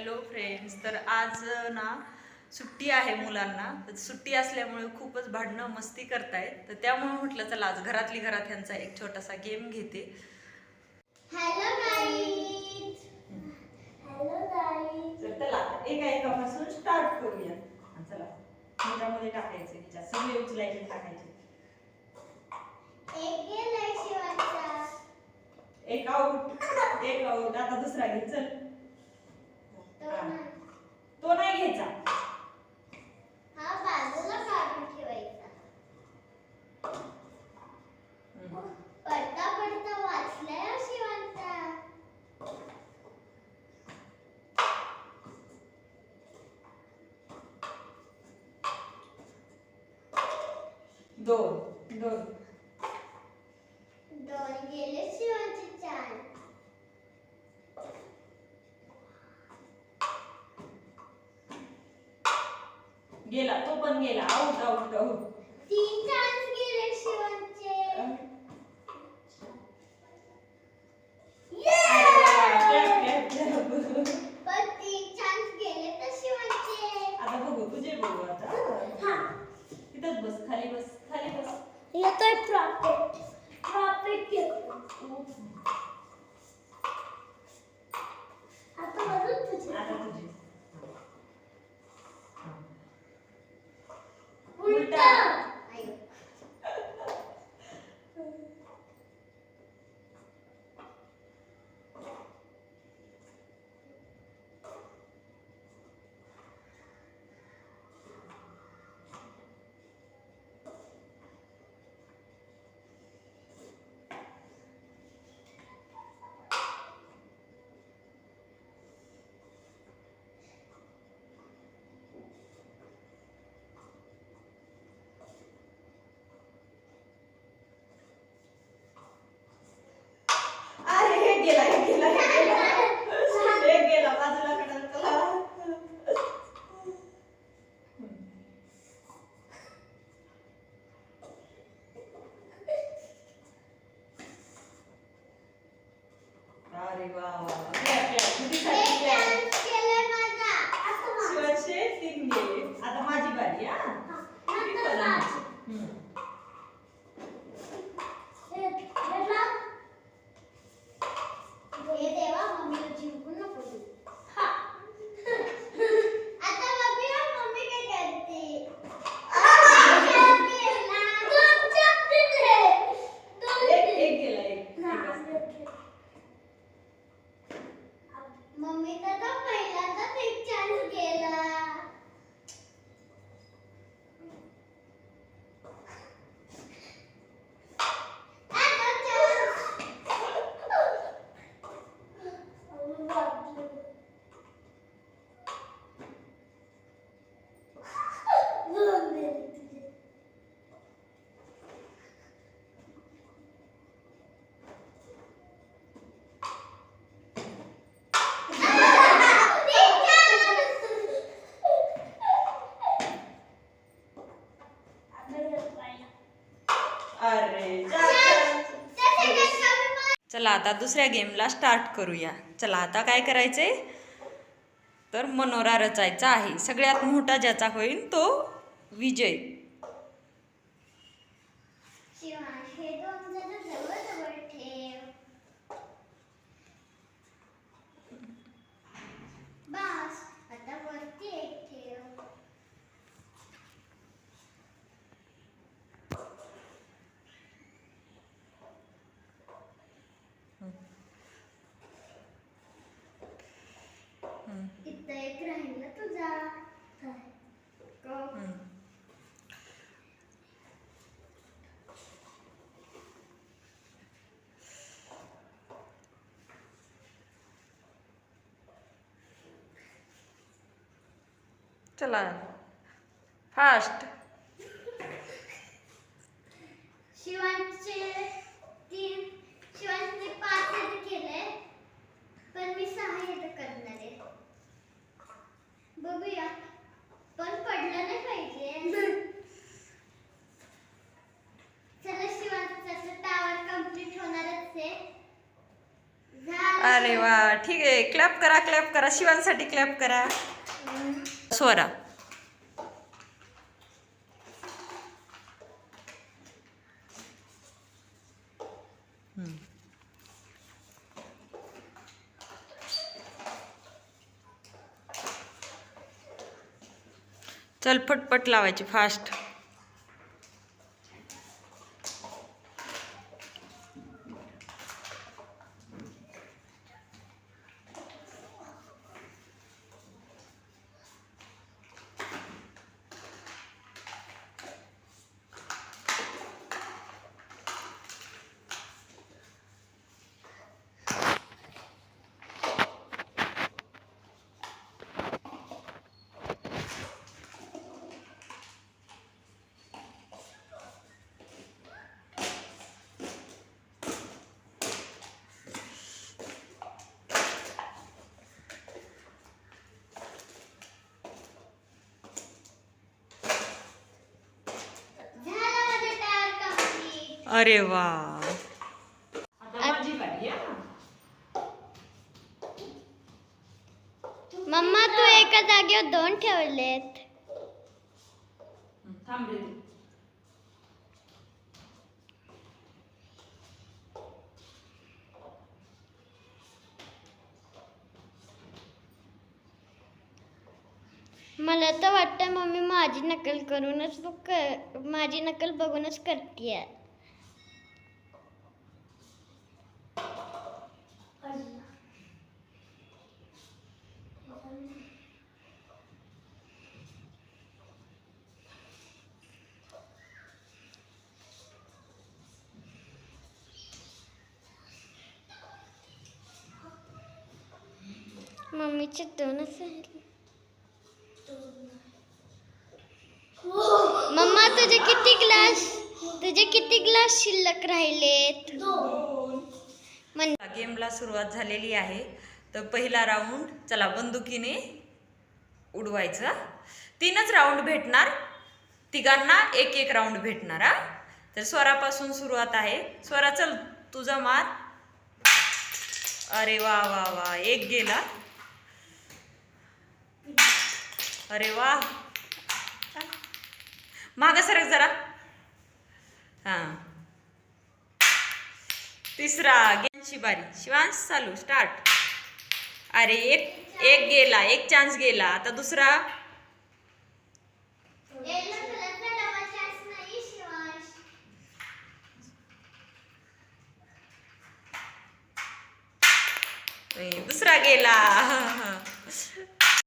Hello friends तर आज ना सुट्टी आहे मुलांना. तर सुट्टी असल्यामुळे खूपच भांडणं मस्ती करतायत. तर त्यामुळे म्हटलं चला आज घरातली घरात ह्यांचा एक छोटासा गेम घेते. Hello guys. Hello guys. तर चला एका एकापासून स्टार्ट करूया चला. ह्याच्यामध्ये टाकायचे ह्याच्यात सगळे उचलायचे टाकायचे. एक आऊट एक आऊट आता दुसरा घे चल. तो हा. नाही. घ्यायचा हा बाजूला काढून ठेवायचा. पडता पडता वाचलाय दोन दोन गेले शिवांचे चार गेला तो पण गेला. Out out out. तीन चार गेले शिवांचे पण तीन चान्स गेले तर शिवांचे आता बघू तुझे बघू आता हा तिथंच बस खाली बस खाली बस येतोय प्रॉफिट प्रॉफिट घेतो आता बघू तुझे आता तुझे उलटा अरे हे गेला हे गेला हे गेला हे गेला बाजूला कडा चला अरे वा वा वा. घ्या, घ्या. कितीसाठी एक घ्या. चान्स गेलाय माझा आता माझा. शिवाचे तीन गेले आता माझी बारी हा हा, किती नंतर कलम? माझा. हम्म. हे, भेटला? हे देवा मम्मीला जिंकू नको देऊ. हा. आता बघूया मम्मी काय करते. दोन चप दिले. दोन एक दिले. एक गेला एक हा, एकच. मम्मीचा तर पहिल्यांदाच एक चान्स गेला आता chance. अरे जा. चला आता दुसऱ्या गेमला स्टार्ट करूया. चला आता काय करायचंय? तर मनोरा रचायचा आहे. सगळ्यात मोठा ज्याचा होईल तो विजय शिवांश हे दोन जण जवळ जवळ ठेव बस आता वरती एक ठेव इथं एक राहिला तुझा काय? क- चला. फास्ट शिवांचे तीन शिवांचे पाच केले पण मी सहा येत करणार. आहे बघूया पण पडलं नाही पाहिजे चला शिवांचा टावर कंप्लीट होणारच आहे झालं. अरे वा. ठीक आहे क्लॅप करा क्लॅप करा. शिवांसाठी क्लॅप करा. स्वरा चल पटपट लावायची फास्ट अरे वा. मम्मा तू एका जागेवर दोन ठेवलेत. मला तर वाटतं मम्मी माझी नकल करूनच बघ माझी नकल बघूनच करते मम्मीचे दोनच मम्मा तुझे किती ग्लास तुझे किती ग्लास शिल्लक राहिलेत गेमला सुरुवात झालेली आहे. तर पहिला राऊंड चला बंदुकीने उडवायचा. तीनच राऊंड भेटणार. तिघांना एक एक राऊंड भेटणार हा. तर स्वरापासून सुरुवात आहे. स्वरा चल तुझा मार. अरे वा वा वा एक गेला. अरे वा. माग सरक जरा. हां. तिसरा गेमची बारी. शिवांश चालू स्टार्ट अरे एक एक गेला एक चान्स गेला. आता दुसरा. दुसरा गेला.